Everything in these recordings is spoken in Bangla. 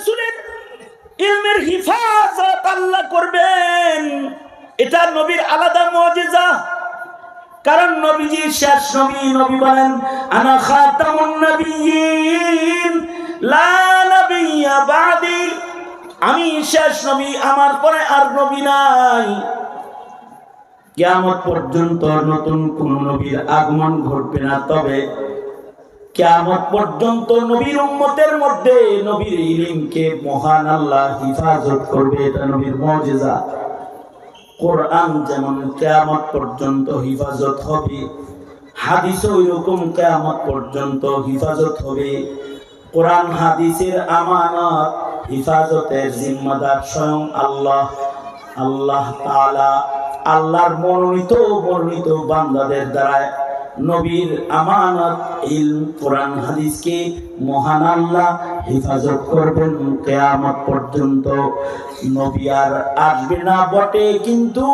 রাসূলের ইলমের হিফাজত আল্লাহ করবেন। এটা নবীর আলাদা মুজিজা। কারণ নবীজি শেষ নবী নবী বলেন, আনা খাতামুন নবিয়্যিন, লা নবিয়্যা বাদি। আমি শেষ নবী, আমার পরে আর নবী নাই। কিয়ামত পর্যন্ত নতুন কোন নবীর আগমন ঘটবে না, তবে কিয়ামত পর্যন্ত নবীর উম্মতের মধ্যে নবীর ইলমকে মহান আল্লাহ হিফাজত করবে, এটা নবীর মুজিজা। কোরআন যেমন কেয়ামত পর্যন্ত হিফাজত হবে হাদিস ওই রকম কেয়ামত পর্যন্ত হিফাজত হবে। কোরআন, হাদিসের আমানত, হিফাজতের জিম্মাদার স্বয়ং আল্লাহ আল্লাহ তাআলা, আল্লাহর মনোনীত মনোনীত বান্দাদের দ্বারা নবীর আমানত ইল কোরআন, হাদিসকে মহান আল্লাহ হেফাজত করবেন কেয়ামত পর্যন্ত। নবী আর আসবে না বটে, কিন্তু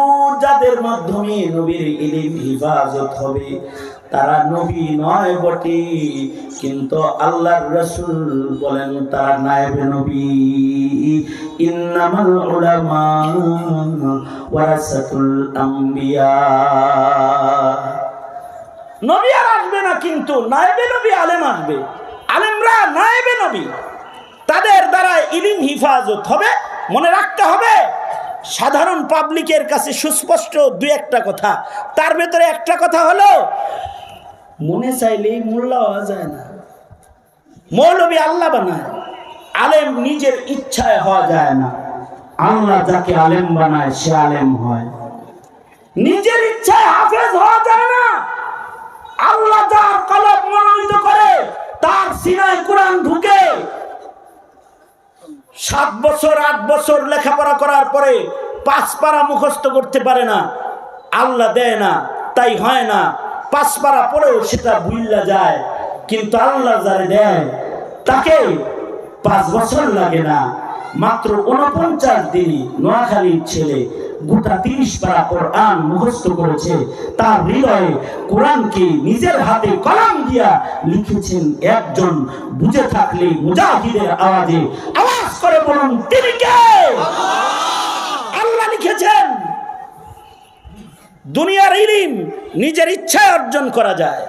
যাদের মাধ্যমে নবীর ইলিম হেফাজত হবে, তারা নবী নয় বটে। কিন্তু আল্লাহর রসুল বলেন, তারা নায়েবে নবী। ইন্নামাল উলামা ওয়ারাসাতুল আম্বিয়া। নবী আর আসবে না কিন্তু নাইবে নবী, আলেম আসবে। আলেমরা নাইবে নবী। তাদের দ্বারা ইলিম হিফাজত হবে, মনে রাখতে হবে, সাধারণ পাবলিকের কাছে সুস্পষ্ট দুই একটা কথা। তার ভেতরে একটা কথা হলো, মনে চাইলেই মূল্য হওয়া যায় না। মৌলবী আল্লাহ বানায়, আলেম নিজের ইচ্ছায় হওয়া যায় না। আল্লাহ যাকে আলেম বানায়, সে আলেম হয়। নিজের ইচ্ছায় হাফেজ হওয়া যায় না। আল্লাহ যার কলব মনোনীত করে, তার সিনায় কোরআন ঢুকে, সাত বছর, আট বছর লেখাপড়া করার পরে পাঁচ পারা মুখস্থ করতে পারে না, আল্লাহ দেয় না, তাই হয় না, পাঁচ পারা পরেও সেটা ভুললা যায়, কিন্তু আল্লাহ যারে দেয়, তাকে পাঁচ বছর লাগে না। মাত্র উনপঞ্চাশ দিনই নোয়াখালীর ছেলে গোটা তিরিশ পারা কোরআন মুখস্থ করেছে। তার হৃদয়ে কোরআনকে নিজের হাতে কলম দিয়া লিখেছেন একজন বুঝে থাকলে মুজাহিদের আওয়াজে আওয়াজ করে বলুন, তিনি কে? আল্লাহ লিখেছেন। দুনিয়ার ইলিম নিজের ইচ্ছায় অর্জন করা যায়।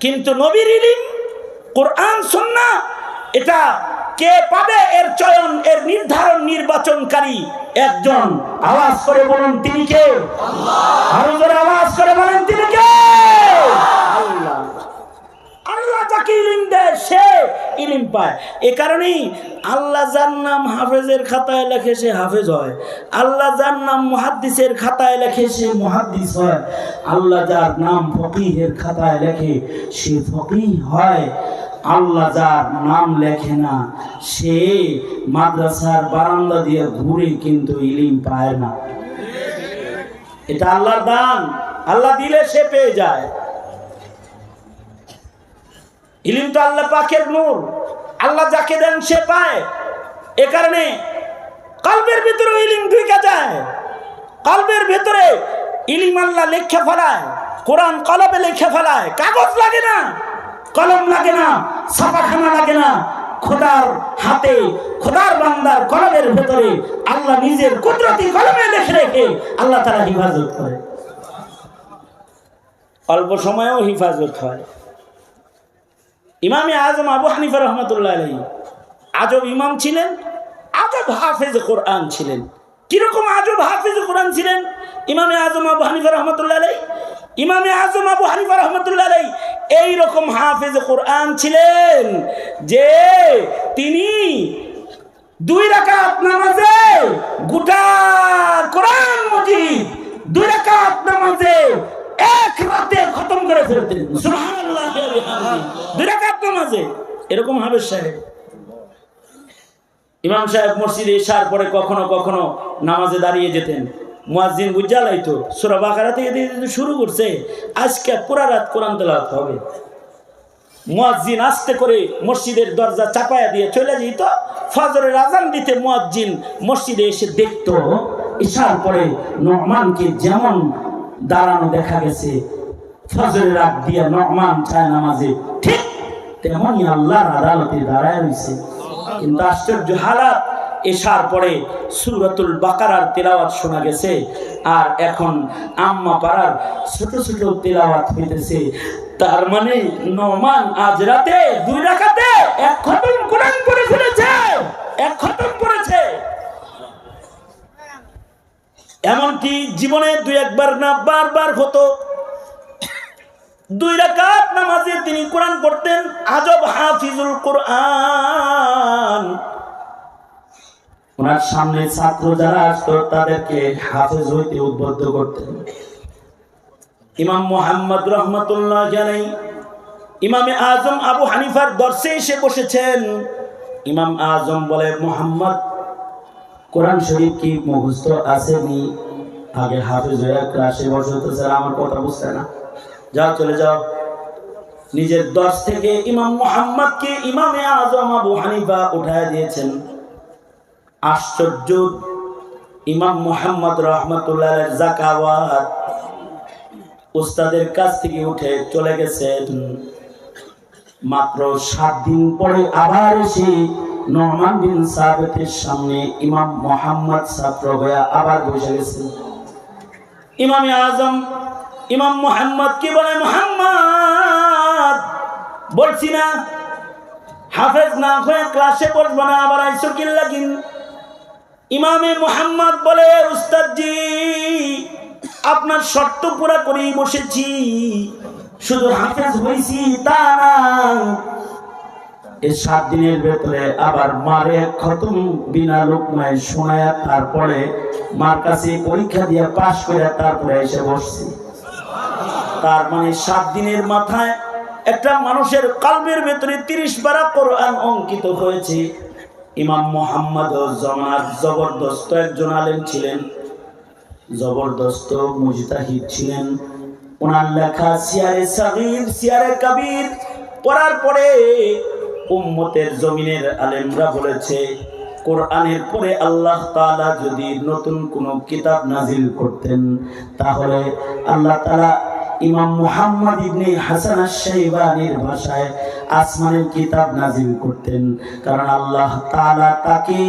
কিন্তু নবীর ইলিম, কোরআন সন্না এটা কে পাবে এর চয়ন, এর নির্ধারণ নির্বাচনকারী? একজন। আওয়াজ করে বলুন, তিনি কে? আওয়াজ করে বলেন, তিনি কে? আল্লাহ যার নাম হাফেজের খাতায় লেখে সে হাফেজ হয়। আল্লাহ নাম খাতায় লেখে সে আল্লাহ যার নাম ফকিহের খাতায় লেখে সে ফকিহ হয়। আল্লাহ যার নাম লেখে না, সে মাদ্রাসার বারান্দা দিয়ে ঘুরে কিন্তু ইলিম পায় না। এটা আল্লাহর দান, আল্লাহ দিলে সে পেয়ে যায়। ইলিম তো আল্লাহ পাকের নূর, আল্লাহ যাকে দেন সে পায়। এ কারণে কলবের ভিতরে ইলিম ঢুকে যায়। কলবের ভিতরে ইলিম আল্লাহ লেখা ফেলায়, কোরআন কলবে লেখা ফেলায়, কাগজ লাগে না। কলম লাগে না, ছাপাখানা লাগে না। খোদার হাতে, খোদার বান্দার কলমের ভেতরে আল্লাহ নিজের কুদরতি কলমে লেখে রেখে আল্লাহ তারা হিফাজত করে। অল্প সময়েও হিফাজত হয়। ইমামে আজম আবু হানিফা রহমতুল্লাহ আলাই আজব ইমাম ছিলেন, আজব হাফেজ কোরআন ছিলেন। কীরকম আজব হাফেজ কোরআন ছিলেন? ইমামে আজম আবু হানিফা রহমতুল্লাহ আলাই ইমামে আজম আবু হানিফা রহমতুল্লাহ এইরকম হাফেজ কোরআন ছিলেন যে তিনি দুই রাকাত নামাজে গোটা কোরআন মজিদ দুই রাকাত নামাজে এক রাতে খতম করে ফেলতেন সুবহানাল্লাহ। দুই রাকাত নামাজে। এরকম হাফেজ সাহেব। ইমাম সাহেব মসজিদে এসার পরে কখনো কখনো নামাজে দাঁড়িয়ে যেতেন। মুয়াজ্জিন বুঝালাই তো সুরা বাকারা থেকে শুরু করছে, আজকে পুরা রাত কোরআন তেলাওয়াত হবে। মুয়াজ্জিন আস্তে করে মসজিদের দরজা চাপায়া দিয়ে চলে যেত, ফজরের আজান দিতে মুয়াজ্জিন মসজিদে এসে দেখতো ইশার পরে নহমানকে যেমন দাঁড়ানো দেখা গেছে, ফজরের রাত দিয়ে নহমান চায় নামাজে ঠিক তেমনই আল্লাহর আদালতে দাঁড়ায় রয়েছে কিন্তু আশ্চর্য হালাত এসার পরে সুরতুল বাকারার তেলাওয়াত শোনা গেছে। আর এখন আম্মা পাড়ার ছোট ছোট তেলাওয়াত হইতেছে। তার মানে নমান আজ রাতে দুই রাখাতে এক খতম কোরআন করে ফেলেছে। এক খতম করেছে এমনকি জীবনে দুই একবার না বারবার হতো। দুই রাকাত নামাজে তিনি কোরআন পড়তেন। আজব হাফিজুল কোরআন। ওনার সামনে ছাত্র যারা আসতো, তাদেরকে হাফেজ হইতে উদ্বুদ্ধ করতেন। ইমাম মোহাম্মদ রহমতুল্লাহ জানাই ইমামে আজম আবু হানিফার দর্শে এসে বসেছেন। ইমাম আজম বলে, মোহাম্মদ, কোরআন শরীফ কি মুখস্থ আসেনি আগে হাফেজ হয়ে ক্লাসে বসে তো স্যার, আমার কথা বুঝতে না। যাও, চলে যাও। নিজের দশ থেকে ইমাম মোহাম্মদকে ইমামে আজম আবু হানিফা উঠায় দিয়েছেন। আশ্চর্য ইমাম মোহাম্মদ রহমতুল্লাহ জাকাওয়াত উস্তাদের কাছ থেকে উঠে চলে গেছেন। মাত্র সাত দিন পরে আবার এসে নরমান বিন সাবেতের সামনে ইমাম মোহাম্মদ ছাত্র হয়ে আবার বসে গেছেন। ইমামে আজম, ইমাম মোহাম্মদ কি বলে মোহাম্মদ? বলছি না, হাফেজ না হয়ে ক্লাসে বসবো না, আবার আইসো কিল্লাগিন ইমামে মোহাম্মদ বলে উস্তাদজি, আপনার শর্ত পুরা করেই বসেছি। শুধু হাফেজ হয়েছি তা না। এই সাত দিনের ভেতরে আবার মারে খতম বিনা লোক লোকমায় শোনায়, তারপরে মার কাছে পরীক্ষা দিয়ে পাশ করে তারপরে এসে বসছি। তার মানে সাত দিনের মাথায় একটা মানুষের কালবের ভেতরে তিরিশ বারা কোরআন অঙ্কিত হয়েছে। ইমাম মোহাম্মদ জমানার জবরদস্ত একজন আলেম ছিলেন। জবরদস্ত মুজতাহিদ ছিলেন। ওনার লেখা সিয়ারে সাগির, সিয়ারে কাবির পড়ার পরে উম্মতের জমিনের আলেমরা বলেছে, কোরআনের পরে আল্লাহ তাআলা যদি নতুন কোনো কিতাব নাজিল করতেন, তাহলে আল্লাহ তাআলা ইমাম মুহাম্মদ ইবনে হাসান আশ-শাইবানির ভাষায় আসমানের কিতাব নাজিল করতেন। কারণ আল্লাহ তাআলা তাকে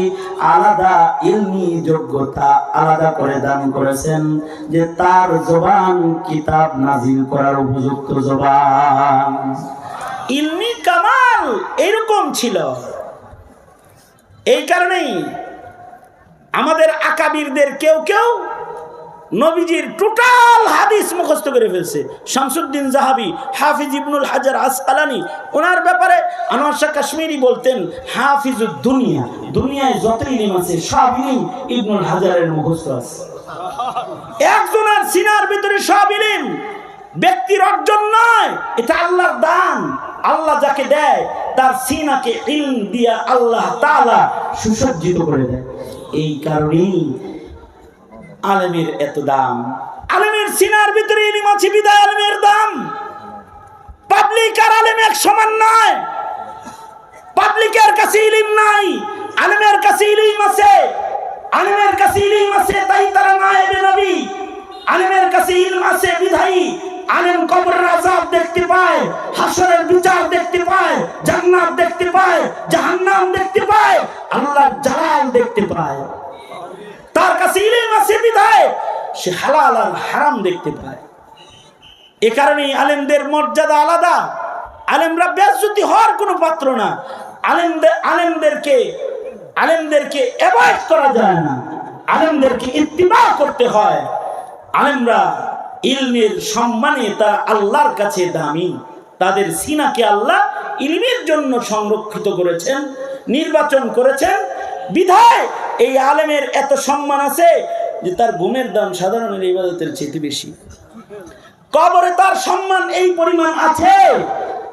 আলাদা ইলমি যোগ্যতা আলাদা করে দান করেছেন যে তার জবান কিতাব নাজিল করার উপযুক্ত জবান। ইলমি কামাল এরকম ছিল। এই কারণেই আমাদের আকাবিরদের কেউ কেউ নবীজির টোটাল হাদিস মুখস্থ করে ফেলছে। শামসুদ্দিন জাহাবি, হাফিজ ইবনুল হাজার আসকালানি ওনার ব্যাপারে আনোয়ার শাহ কাশ্মীরি বলতেন, হাফিজুদ দুনিয়া, দুনিয়ায় যত ইলিম আছে সব ইলিম ইবনুল হাজারের মুখস্থ আছে। একজনের সিনার ভিতরে সব ইলিম ব্যক্তির অর্জন নয়, এটা আল্লাহর দান। আল্লাহ যাকে দেয়, তার সিনাকে ইলম দিয়া আল্লাহ তাআলা সুসজ্জিত করে দেয়। এই কারণেই আলেমের এত দাম। আলেমের সিনার ভিতরে ইলিম বিদায় আলেমের দাম। পাবলিক আর আলেম এক সমান নয়। পাবলিকের কাছে ইলিম নাই, আলেমের কাছে ইলিম আছে। আলেমের কাছে ইলিম আছে, তাই তারা নায়েবে নবী। আলেমের কাছে ইলম আছে, বিধায়ী। আলেম কবরের আযাব দেখতে পায়, হাসরের বিচার দেখতে পায়, জান্নাত দেখতে পায়, জাহান্নাম দেখতে পায়, আল্লাহর জালাল দেখতে পায়। তার কাছে ইলিম আছে, বিধায়, সে হালাল আর হারাম দেখতে পায়। এ কারণেই আলেমদের মর্যাদা আলাদা। আলেমরা বেজ্জতি হওয়ার কোনো পাত্র না। আলেমদের আলেমদেরকে আলেমদেরকে অ্যাভয়েড করা যায় না। আলেমদেরকে ইত্তিবা করতে হয়। আলেমরা ইলমের সম্মানে তারা আল্লাহর কাছে দামি। তাদের সিনাকে আল্লাহ ইলমের জন্য সংরক্ষিত করেছেন, নির্বাচন করেছেন। বিধায় এই আলেমের এত সম্মান আছে যে তার গুণের দাম সাধারণের ইবাদতের চেয়ে বেশি। কবরে তার সম্মান এই পরিমাণ আছে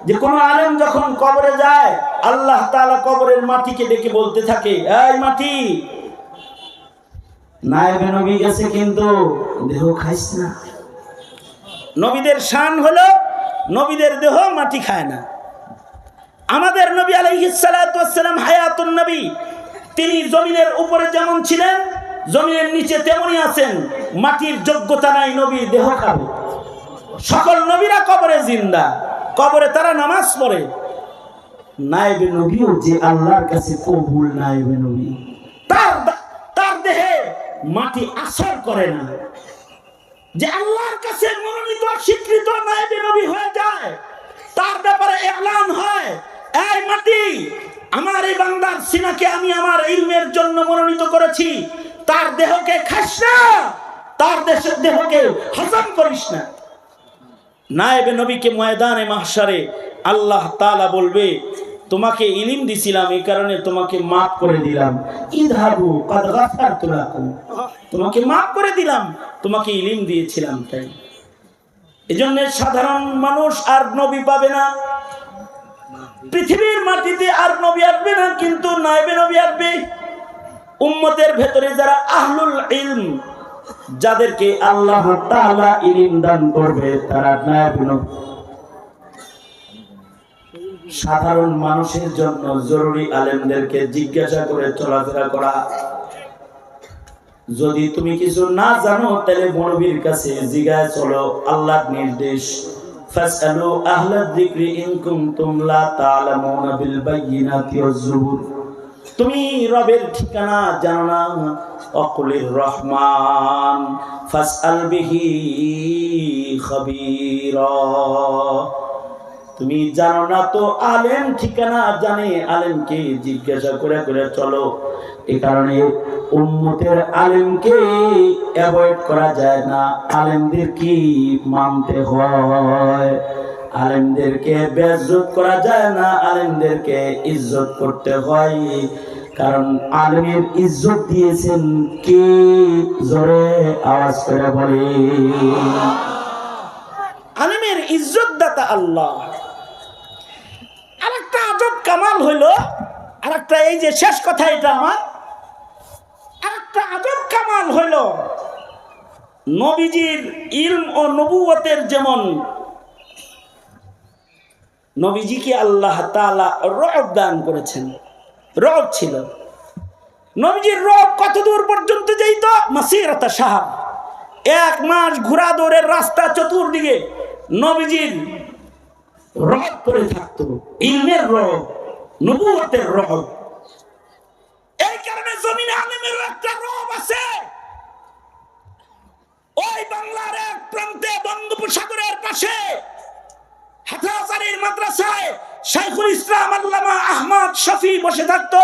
যে কোন আলেম যখন কবরে যায়, আল্লাহ তাআলা কবরের মাটিকে ডেকে বলতে থাকে, এই মাটি কিন্তু দেহ খাইস না। নবীদের শান হলো নবীদের দেহ মাটি খায় না। আমাদের নবী আলাইহিসসালাম হায়াতুন নবী তিনি জমিনের উপরে যেমন ছিলেন, জমিনের নিচে তেমনই আছেন। মাটির যোগ্যতা নাই নবী দেহ খাবে সকল নবীরা কবরে জিন্দা। কবরে তারা নামাজ পড়ে। নায়েবে নবীও যে আল্লাহর কাছে কবুল নায়েবে নবী। তার তার দেহে মাটি আসর করে না। যে আল্লাহর কাছে মনোনীত, স্বীকৃত নায়েবে নবী হয়ে যায়, তার ব্যাপারে এলান হয়। এই মাটি, আমার এই বান্দার সিনাকে আমি আমার ইলমের জন্য মনোনীত করেছি। তার দেহকে খাস না, তার দেশের দেহকে হজম করিস না। নায়েবে নবীকে ময়দানে মাহসারে আল্লাহ তাআলা বলবে, তোমাকে ইলিম দিছিলাম, এই কারণে তোমাকে মাফ করে দিলাম। গাফারতু তোমাকে মাফ করে দিলাম, তোমাকে ইলিম দিয়েছিলাম তাই। এজন্য সাধারণ মানুষ আর নবী পাবে না। পৃথিবীর মাটিতে আর নবী আসবে না, কিন্তু নাইবে নবী আসবে। উম্মতের ভেতরে যারা আহলুল ইলম, যাদেরকে আল্লাহ তাআলা ইলম দান করবে, তারা নাইবে নবী। সাধারণ মানুষের জন্য জরুরি আলেমদেরকে জিজ্ঞাসা করে চলাফেরা করা। যদি তুমি কিছু না জানো, তাহলে মৌলবীর কাছে জিজ্ঞাসা চলো আল্লাহর নির্দেশ। ফাসআলু আহলা যিকরি ইন কুনতুম লা তুমি রবের ঠিকানা জানো না? রহমান। ফাসআল বিহি তুমি জানো না তো আলেম ঠিকানা জানে? আলেমকে জিজ্ঞাসা করে করে চলো। এ কারণে উম্মতের আলেমকে অ্যাভয়েড করা যায় না। আলেমদের কি মানতে হয়? আলেমদেরকে বেজ্জত করা যায় না, আলেমদেরকে ইজ্জত করতে হয়। কারণ আলেমের ইজ্জত দিয়েছেন কে? জোরে আওয়াজ করে বলে। আলেমের ইজ্জত দাতা আল্লাহ। আরেকটা আজব কামাল হইল, আরেকটা এই যে শেষ কথা এটা আমার। আরেকটা আজব কামাল হইল। নবীজির ইলম ও নবুয়তের যেমন নবীজিকে আল্লাহ তালা রব দান করেছেন, রব ছিল। নবীজির রব কত দূর পর্যন্ত যাইত মাসিরতা সাহাব এক মাস ঘোরা দৌড়ের রাস্তা চতুর্দিকে নবীজির রব করে থাকতো। ইলমের রব নবুয়তের রব। জমিনে একটা রব আছে। ওই বাংলার এক প্রান্তে বঙ্গোপসাগরের পাশে হাটাজারির মাদ্রাসায় শাইখুল ইসলাম আল্লামা আহমদ শফি বসে থাকতো।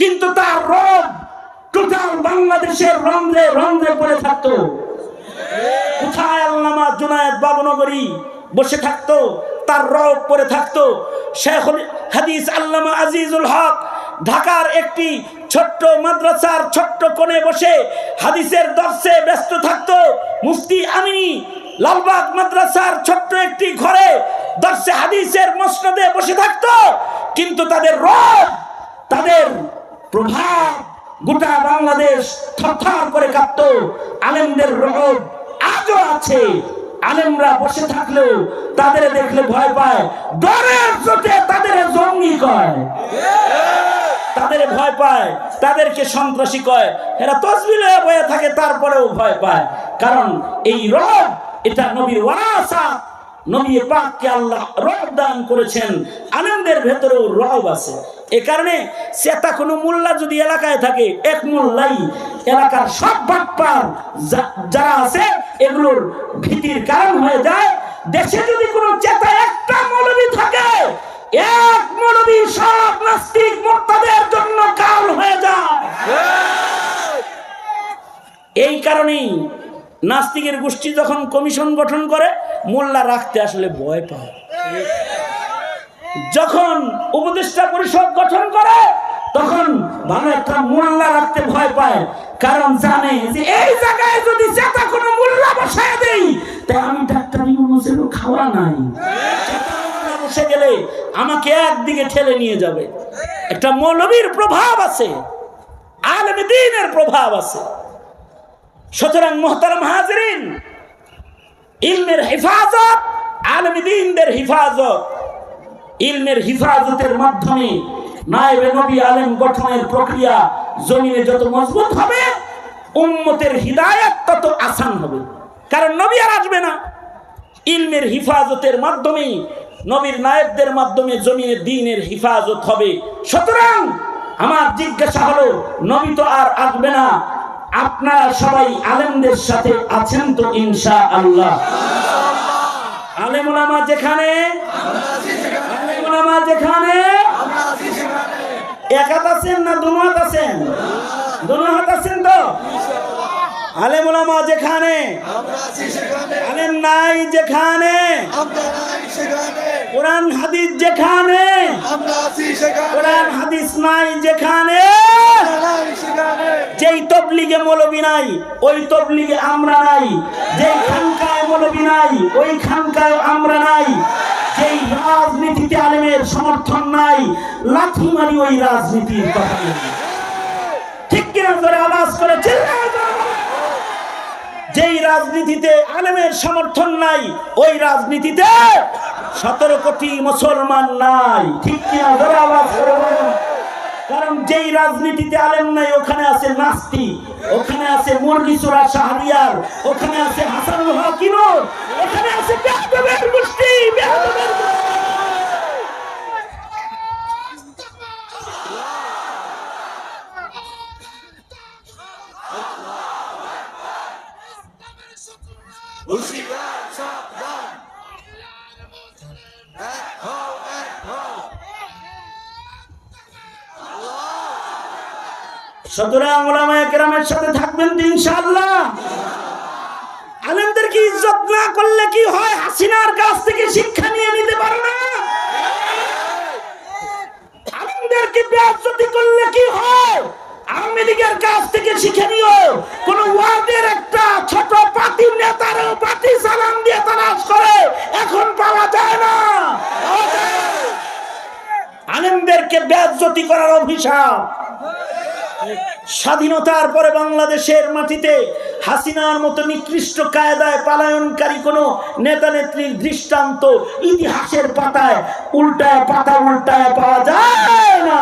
কিন্তু তার রব টোটাল বাংলাদেশের রন্ধ্রে রন্ধ্রে পড়ে থাকতো। কোথায় আল্লামা জুনায়েদ বাবনগরী বসে থাকতো, তার রব পরে থাকতো। শেখুল হাদিস আল্লামা আজিজুল হক ঢাকার একটি ছোট্ট মাদ্রাসার ছোট্ট কোণে বসে হাদিসের দর্শে ব্যস্ত থাকতো মুফতি আমিনী। লালবাগ মাদ্রাসার ছোট্ট একটি ঘরে দর্শে হাদিসের মসনদে বসে থাকতো। কিন্তু তাদের রব, তাদের প্রভাব গোটা বাংলাদেশ থরথর করে কাঁপত। আলেমদের রব আজও আছে। আলেমরা বসে থাকলেও তাদের দেখলে ভয় পায়। ডরের চোটে তাদের জঙ্গি কয়। তাদের ভয় পায়, তাদেরকে সন্ত্রাসী কয়। এরা তসবিল হয়ে বয়ে থাকে, তারপরেও ভয় পায়। কারণ এই রব, এটা নবীর ওয়ারাসা নবী পাককে আল্লাহ রব দান করেছেন। আনন্দের ভেতরেও রব আছে। এ কারণে সেটা কোনো মোল্লা যদি এলাকায় থাকে, এক মোল্লাই এলাকার সব বাটপার যারা আছে, এগুলোর ভীতির কারণ হয়ে যায়। দেশে যদি কোনো চেতা একটা মৌলবী থাকে এক মৌলবী সব নাস্তিক মোর্তাদের জন্য কাল হয়ে যায়। এই কারণেই নাস্তিকের গোষ্ঠী যখন কমিশন গঠন করে, মোল্লা রাখতে আসলে ভয় পায়। যখন উপদেষ্টা পরিষদ গঠন করে, তখন ভালো একটা মোল্লা রাখতে ভয় পায়। কারণ জানে যে এই জায়গায় যদি চেতা কোনো মোল্লা বসায় দেই, তাই আমি ডাক্তার খাওয়া নাই। বসে গেলে আমাকে একদিকে ঠেলে নিয়ে যাবে। একটা মৌলবীর প্রভাব আছে, আলম দিনের প্রভাব আছে। সুতরাং মোহতারাম হাজরিন, ইলমের হেফাজত, আলম দিনদের হেফাজত, ইলমের হিফাজতের মাধ্যমে নায়েবে নবী গঠনের প্রক্রিয়া জমিনে যত মজবুত হবে হিদায়াত তত আসান হবে। কারণ নবী আর আসবে না। ইলমের নবীর নায়েবদের মাধ্যমে জমিনের দিনের হিফাজত হবে। সুতরাং আমার জিজ্ঞাসা হলো, নবী তো আর আসবে না। আপনারা সবাই আলেমদের সাথে আছেন তো ইনশা আল্লাহ আলেমুলামা যেখানে? আলেমুলামা যেখানে? এক হাত আছেন না দুনো হাত আছেন? দুনো হাত আছেন তো? আলেমুলামা যেখানে? আলেম নাই যেখানে? কোরআন হাদিস যেখানে কোরআন হাদিস নাই যেখানে যেই তবলিগে মৌলবী নাই ওই তবলিগে আমরা নাই। যেই খানকায় মৌলবী নাই ওই খানকায় আমরা নাই। যেই রাজনীতিতে আলেমের সমর্থন নাই লাথি মারি ওই রাজনীতির কথা ঠিক কিনা ধরে আওয়াজ করে যেই রাজনীতিতে আলেমের সমর্থন নাই ওই রাজনীতিতে সতেরো কোটি মুসলমান নাই। ঠিক কিনা কারণ যেই রাজনীতিতে আলেন নাই, ওখানে আছে নাস্তি, ওখানে আছে মুরগি চোরা শাহরিয়ার, ওখানে আছে হাসান ওখানে আছে সুতরাং ওলামায়ে কেরামের সাথে থাকবেন তো ইনশাআল্লাহ। আলেমদেরকে ইজ্জত না করলে কি হয়? হাসিনার কাছ থেকে শিক্ষা নিয়ে নিতে পারো না। করলে কি হয়? কাছ থেকে শিখে নিও। একটা ছোট দিয়ে এখন পাওয়া যায় না। আলেমদেরকে বেয়াজ্জতি করার অভিশাপ। স্বাধীনতার পরে বাংলাদেশের মাটিতে হাসিনার মতো নিকৃষ্ট কায়দায় পালায়নকারী কোনো নেতা নেত্রীর দৃষ্টান্ত ইতিহাসের পাতায় উল্টায় পাতা উল্টায় পাওয়া যায় না।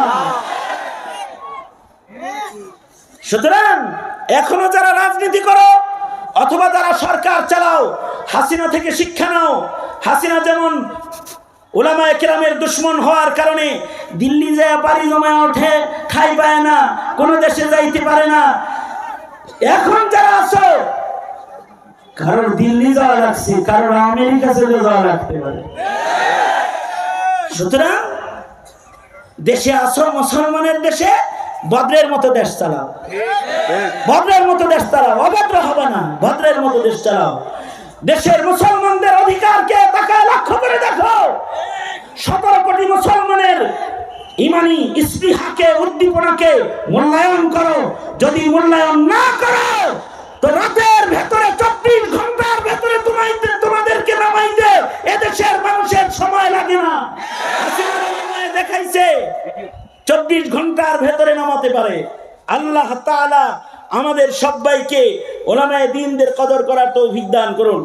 সুতরাং এখনও যারা রাজনীতি করো, অথবা যারা সরকার চালাও, হাসিনা থেকে শিক্ষা নাও, হাসিনা যেমন ওলামায় কেরামের দুশ্মন হওয়ার কারণে দিল্লি যায় পাড়ি জমায় ওঠে, খাই পায় না, কোনো দেশে যাইতে পারে না। এখন যারা আছো কারোর দিল্লি যাওয়া লাগছে কারোর আমেরিকা চলে যাওয়া লাগতে পারে। সুতরাং দেশে আসো মুসলমানের দেশে ভদ্রের মতো দেশ চালাও। ভদ্রের মতো দেশ চালাও, অভদ্র হবে না ভদ্রের মতো দেশ চালাও। দেশের মুসলমানদের অধিকারকে তাকায় লক্ষ্য করে দেখো। সতেরো কোটি মুসলমানের ইমানি স্পৃহাকে উদ্দীপনাকে মূল্যায়ন করো। যদি মূল্যায়ন না করো, তো রাতের ভেতরে, চব্বিশ ঘণ্টার ভেতরে তোমাইতে, তোমাদেরকে নামাইতে এদেশের মানুষের সময় লাগে না। দেখাইছে, চব্বিশ ঘণ্টার ভেতরে নামাতে পারে। আল্লাহ তাআলা আমাদের সবাইকে ওলামায় দিনদের কদর করার তৌফিক দান করুন।